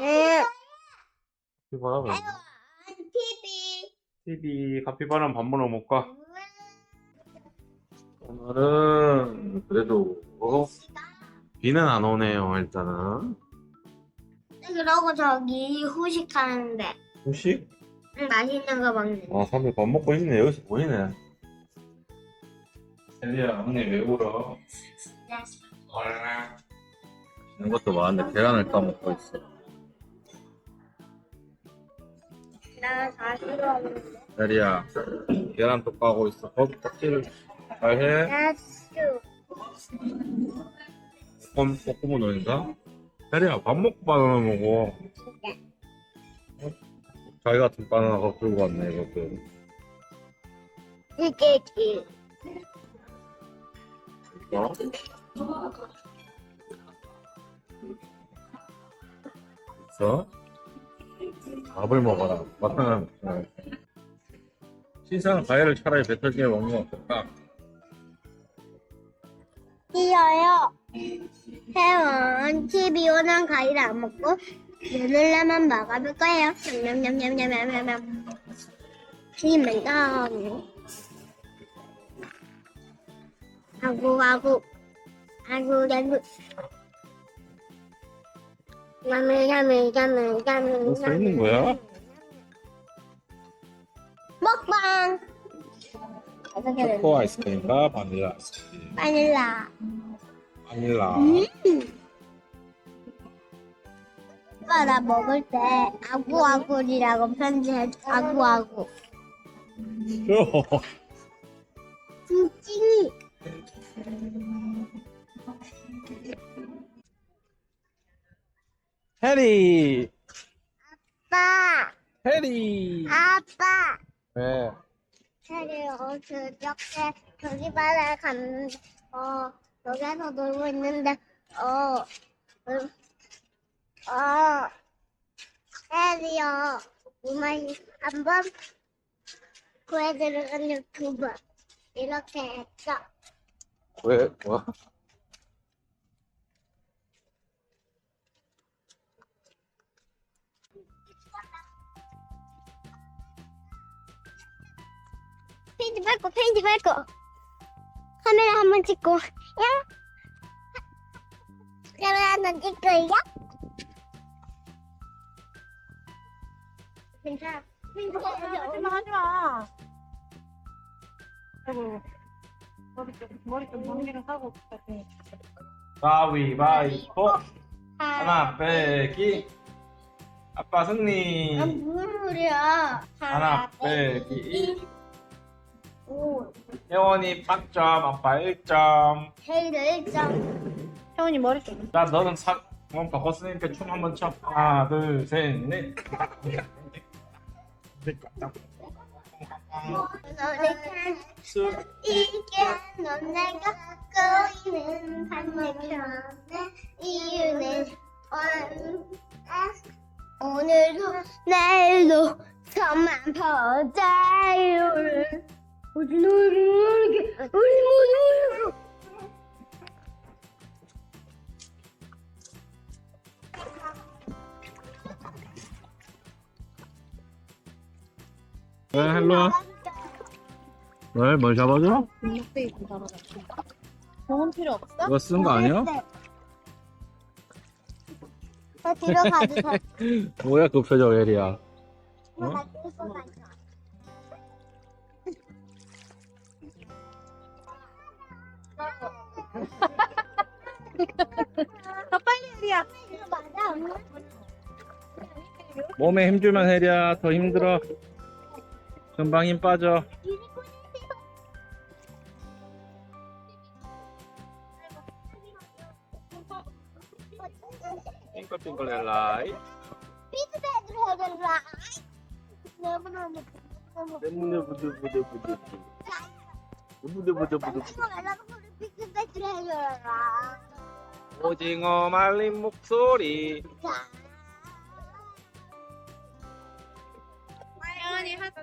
네. 카피바라 뭐? TV. TV 카피바라 밥 먹으러 못 가. 오늘은 그래도 어, 비는 안 오네요 일단은. 그러고 저기 후식하는데 후식? 응, 맛있는 거 먹는. 아 사람들 밥 먹고 있네 여기서 보이네. 셀리야 언니 왜 울어? 얼마? 있는 것도 많은데 계란을 까먹고 있어. 나다 싫어하는데. 셀리야 계란 또 까고 있어. 거기 껍질을 잘해. 나수. 볶음 볶음은 너인가? 셀리야 밥 먹고 바나나 먹어. 어? 자기 같은 바나나 갖고 들고 왔네 이것도. 이게지. 어? 있어? 밥을 먹어라. 먹어라. 신선한 과일을 차라리 뱉어지게 먹는 건 어떨까? 뛰어요. 회원 TV 오는 과일 안 먹고 마늘라만 먹어볼 거예요. 냠냠냠냠냠냠냠. 힘을 아구 아구 아구 아구. 서 있는 거야? 먹방. 초코 아이스크림과 바닐라 아이스크림. 바닐라. 바닐라. 오빠 나 먹을 때 아구아구리라고 편지해 아구아구 어, 찡찡이 해리! 아빠 해리! 아빠 왜? 해리 어 그저께 저기 바다에 갔는데 어 여기서 놀고 있는데 어 음, 어, 해리요 이만 한 번 구해드리는 유튜브 이렇게 했어 왜? 뭐? 페인트 밟고 페인트 밟고. 카메라 한 번 찍고. 야. 카메라 한 번 찍고 야 괜찮아. 하지마 하지마 아이고 머리 좀 머리 좀 정리를 하고 가지 가위바위보! 하나 빼기! 아빠 승리! 아, 무슨 소리야? 하나 빼기 오 혜원이 8점, 아빠 1점. 헤이드 1점 혜원이 머리 좀 자, 너는 사, 한번 바꿨으니까 춤 한번 춰. 하나, 둘, 셋, 넷. 너를 수, 이게 넌 내가 꼬이는 반대편의 이유는 원 오늘도 내일도 저만 보자요 놀고 왜, 헬로 와. 왜, 뭘 잡아줘? 병원 필요 없어? 이거 쓴 거 아니야? 저 뒤로 가도 돼 뭐야, 그 표정. 나 가도 돼 아 빨리 혜리야 이거 맞아 엄마? 몸에 힘 주면 혜리야, 더 힘들어. 금방 힘 빠져. 너무너무 너무 부들부들부들부들. 부들부들부들. 말라고 소리 해줘라. 오징어 말린 목소리. 혜원이 하트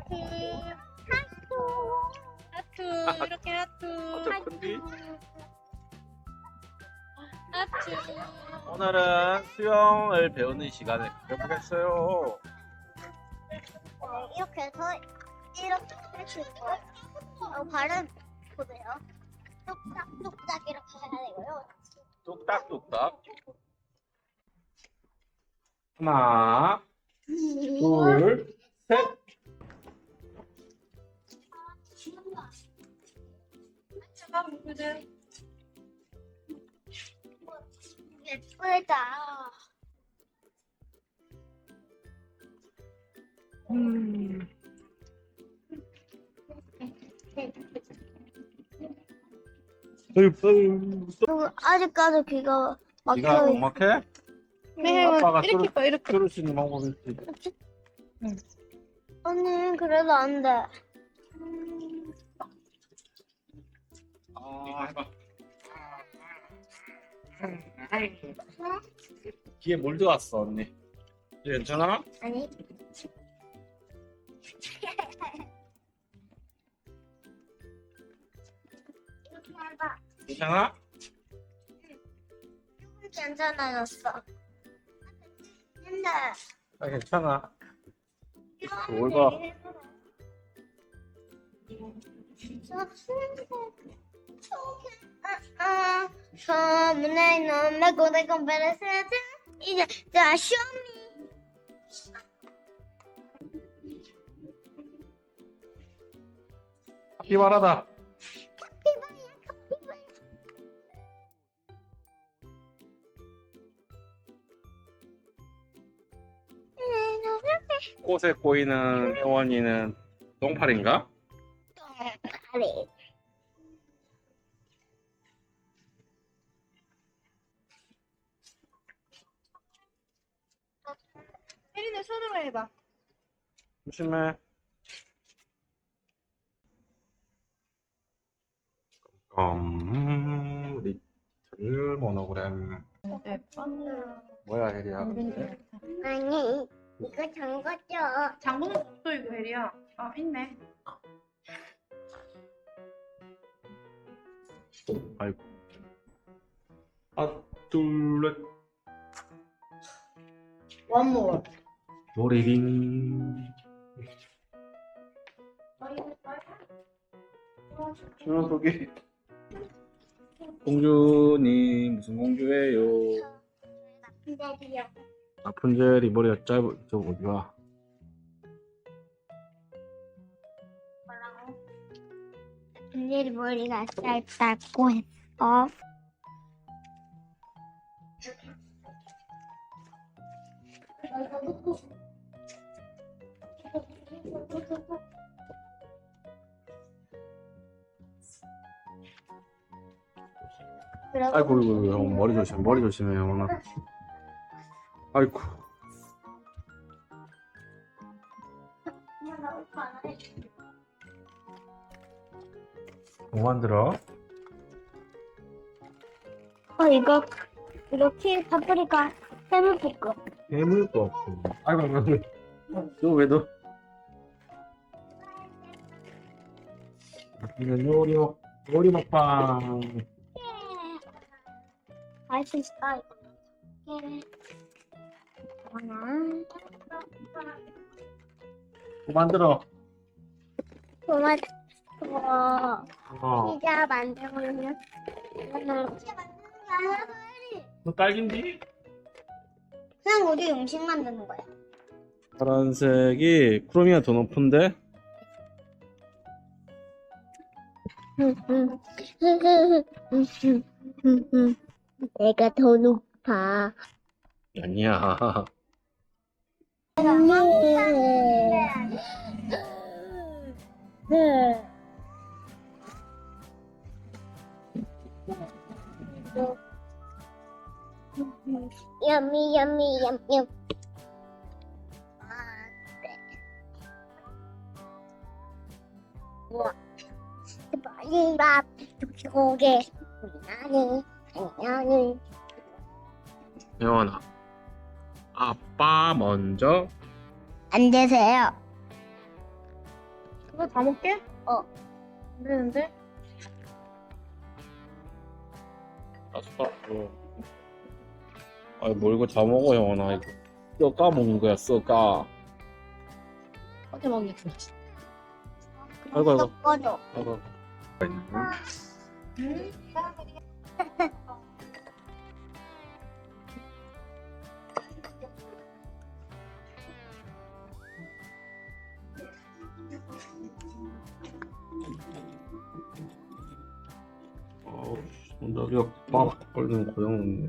하트 이렇게 하트 저 큰디? 오늘은 수영을 배우는 시간을 가져보겠어요. 어, 이렇게 해서 이렇게 해주고 어, 발음 보세요. 뚝딱뚝딱 이렇게 해야 되고요. 뚝딱뚝딱. 하나, 둘, 셋. 예쁘다. 그리고 아직까지 귀가 네가 막혀 못 막해? 네, 아빠가 이렇게 뚫을- 봐, 이렇게. 들을 수 있는 방법이 있지. 언니 그래도 안 돼. 아, 해봐. 귀에 물 들어왔어, 언니. 괜찮아? 아니. 괜찮아? 조금 괜찮아졌어. 근데 아, 괜찮아. 이거 뭘 봐. 소문에 넘어 고대 건배를 이제 자 쇼미 카피바라 다. 꽃에 꼬이는 혜원이는 똥파리인가? 아래 혜린이 손으로 해봐. 조심해. 음, 리틀 모노그램. 네. 뭐야, 혜리야, 근데? 아니 이거 잠갔죠 장보는 없어 이거 혜리야. 아 있네. 아이고. 아, 둘, 넷. One more. 노리링. 저 녀석이. 공주님, 무슨 공주예요? 기다려 라푼젤이 머리가 짧아, 저 어디가? 뭐라고 분들이 머리가 짧다고 했어 아이고, 이거, 머리 조심, 머리 조심해, 영원아. 아이고. 뭐 만들어? 어 이거 이렇게 파프리카 해물볶음 없고. 아이고, 아이고. 너왜 너? 이는 요리 먹, 요리 먹방. 할수 있어 이거 하나 뭐 만들어? 토마토 어. 피자 만들고 있는 피자 만드는 너 딸긴지? 그냥 우리 음식 만드는 거야 파란색이 크로미가 더 높은데? 내가 더 높아 아니야. Yummy, yummy, yum, yum. 우와. 머리밥, 고개, 나는, 나는. 영원아. 아빠 먼저 앉으세요. 그거 다 먹게? 어. 안 되는데? 아, 나 숟가락으로 아이 뭐 이거 다 먹어 영원아 이거 뼈까 먹는 거야 뼈까 어떻게 먹겠어? 아이고 아이고 꺼져. 아이고 음? 전자력 빡 걸리면 고장 없네